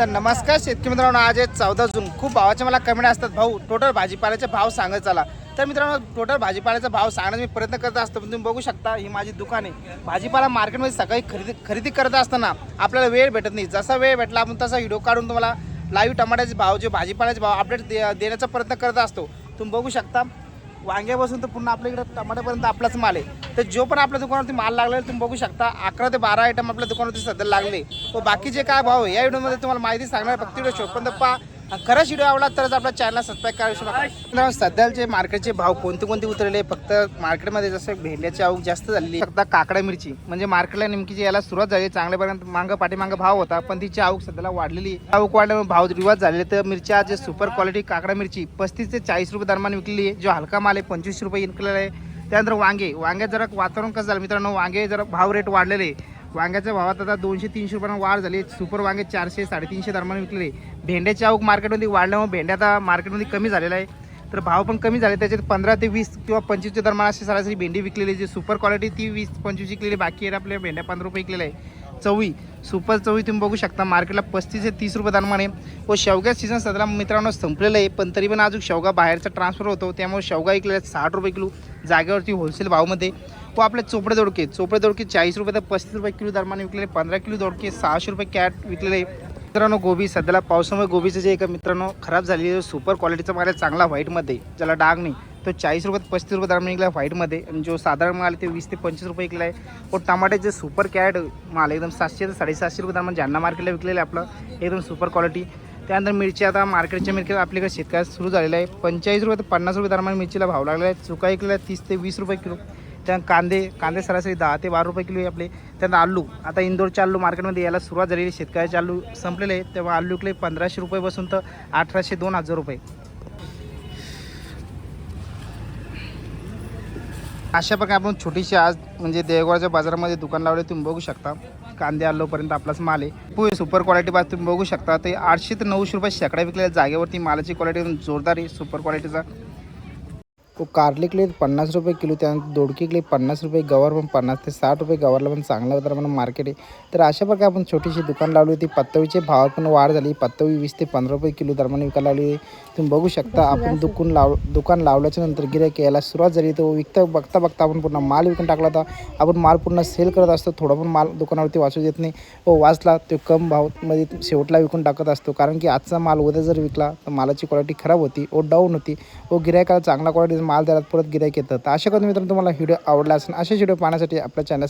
तर नमस्कार शेतकरी मित्रांनो आज आहे चौदा जून. खूप भावाचे मला कमेंट असतात भाऊ टोटल भाजीपाल्याचे भाव सांगत चला. तर मित्रांनो टोटल भाजीपाल्याचा भाव सांगण्याचा मी प्रयत्न करत असतो पण तुम्ही बघू शकता ही माझी दुकान आहे. भाजीपाला मार्केटमध्ये सकाळी खरेदी खरेदी करत असताना आपल्याला वेळ भेटत नाही. जसा वेळ भेटला आपण तसा व्हिडिओ काढून तुम्हाला लाईव्ह टमाट्याचे भाव जे भाजीपाल्याचे भाव अपडेट दे देण्याचा प्रयत्न करत असतो. तुम्ही बघू शकता वांग्यापासून तर पुन्हा आपल्या इकडे टमाट्यापर्यंत आपलाच माल आहे. तर जो पण आपल्या दुकानावरती माल लागलेला तुम्ही बघू शकता. अकरा ते बारा आयटम आपल्या दुकानावरती सध्या लागले. व बाकीचे काय भाव आहे? या व्हिडिओमध्ये तुम्हाला माहिती सांगणार फक्त व्हिडिओ शोधपर्यंत पहा. खरंच व्हिडिओ आवडला तरच आपल्या चॅनलला सबस्क्राईब करा विसरू नका. सध्याचे मार्केटचे भाव कोणते कोणते उतरले फक्त मार्केटमध्ये जसं भेंड्याची आवक जास्त झालेली फक्त काकडा मिरची. म्हणजे मार्केटला नेमकी जी याला सुरुवात झाली चांगल्यापर्यंत मागं पाठीमागं भाव होता पण तिची आवक सध्याला वाढलेली आवक वाढल्यामुळे भाव रिवाज झाले तर मिरची आज सुपर क्वालिटी काकडा मिरची पस्तीस ते चाळीस रुपये दरम्यान विकलेली आहे. जो हलका माल आहे पंचवीस रुपये विकलेला आहे. त्यानंतर वांगे. वांग्यात जरा वातावरण कसं झालं मित्रांनो? वांगे जरा भाव रेट वाढलेले आहे. वांग्याच्या भावात आता दोनशे तीनशे रुपयांना वाढ झाली. सुपर वांगे चारशे साडेतीनशे दरम्यान विकलेले. भेंड्याची आवक मार्केटमध्ये वाढल्यामुळे भेंड्या आता मार्केटमध्ये कमी झालेला आहे तर भाव पण कमी झाले. त्याच्यात पंधरा ते वीस किंवा पंचवीसच्या दरम्यान अशी सरासरी भेंडी विकलेली जी सुपर क्वालिटी ती वीस पंचवीस विकलेली बाकी आहे आपल्या भेंड्या पंधरा रुपये विकलेल्या आहे चवळी सुपर चवळी तुम्ही बघू शकता. मार्केटला पस्तीस ते तीस रुपये दरम्यान आहे. व शेवगा सीझन सध्याला मित्रांनो संपलेलं आहे. पण तरी पण अजून शेवगा बाहेरचा ट्रान्सफर होतो. त्यामुळे शेवगा विकलेला आहे साठ रुपये किलो जागेवरती होलसेल भावमध्ये. तो आपले चोपडे दोडके चोपडे दोडके चाळीस रुपये तर पस्तीस रुपये किलो दरम्यान विकलेले पंधरा किलो दोडके सहाशे रुपये कॅट विकलेले. आहे. मित्रांनो गोबी सध्याला पावसामुळे गोबीचं जे एक मित्रांनो खराब झालेली आहे, सुपर क्वालिटीचा माल आहे चांगला व्हाईटमध्ये ज्याला डाग नाही तो चाळीस रुपये पस्तीस रुपये दरम्यान विकला व्हाईटमध्ये आणि जो साधारण माल ते वीस ते पंचवीस रुपये विकला आहे. व टमाट्याचे सुपर कॅट माल एकदम सातशे ते साडेसातशे रुपये दरम्यान ज्यांना मार्केटला विकलेलं आहे आपलं एकदम सुपर क्वालिटी त्यानंतर मिरची आता मार्केटच्या मिरची आपल्याकडे शेतकऱ्यात सुरू झालेलं आहे. पंचेचाळीस रुपये ते पन्नास रुपये दरम्यान मिरचीला भाव लागला आहे चुका विकलेला आहे तीस ते वीस रुपये किलो. त्यानंतर कांदे कांदे सरासरी दहा ते बारा रुपये किलो आहे आपले. त्यानंतर आलू. आता इंदोरचे आलू मार्केटमध्ये यायला सुरुवात झालेली शेतकऱ्याचे आलू संपलेले आहे तेव्हा आलू इकडे पंधराशे रुपयेपासून तर अठराशे दोन हजार रुपये. अशा प्रकारे आपण छोटीशी आज म्हणजे देवगडच्या बाजारामध्ये दुकान लावले तुम्ही बघू शकता. कांदे आलोपर्यंत आपलाच माल आहे. पुढे सुपर क्वालिटी पास तुम्ही बघू शकता. ते आठशे ते नऊशे रुपये शेकडा विकलेल्या जागेवरती मालाची क्वालिटी जोरदार आहे. सुपर क्वालिटीचा तो कारले पन्नास रुपये किलो त्यानंतर दोडकी किलो पन्नास रुपये गवार पण पन्नास ते साठ रुपये गवारला पण चांगला होता म्हणून मार्केट आहे. तर अशा प्रकारे आपण छोटीशी दुकान लावली होती. पत्तवीचे भावात पण वाढ झाली. पत्तवी वीस ते पंधरा रुपये किलो दरम्यान विकायला लावली तुम्ही बघू शकता आपण दुकान लाव दुकान लावल्याच्या नंतर गिरायक यायला सुरुवात झाली. तो विकता बघता बघता आपण पूर्ण माल विकून टाकला होता. आपण माल पूर्ण सेल करत असतो. थोडा पण माल दुकानावरती वाचू देत नाही. व वाचला तो कम भावमध्ये शेवटला विकून टाकत असतो. कारण की आजचा माल उद्या जर विकला तर मालाची क्वालिटी खराब होती. व डाऊन होती. व गिरायकाला चांगला क्वालिटीचा माल द्यायला परत गिरायक येतं. तर अशा करून मित्रांनो तुम्हाला व्हिडिओ आवडला असेल असे व्हिडिओ पाहण्यासाठी आपल्या चॅनल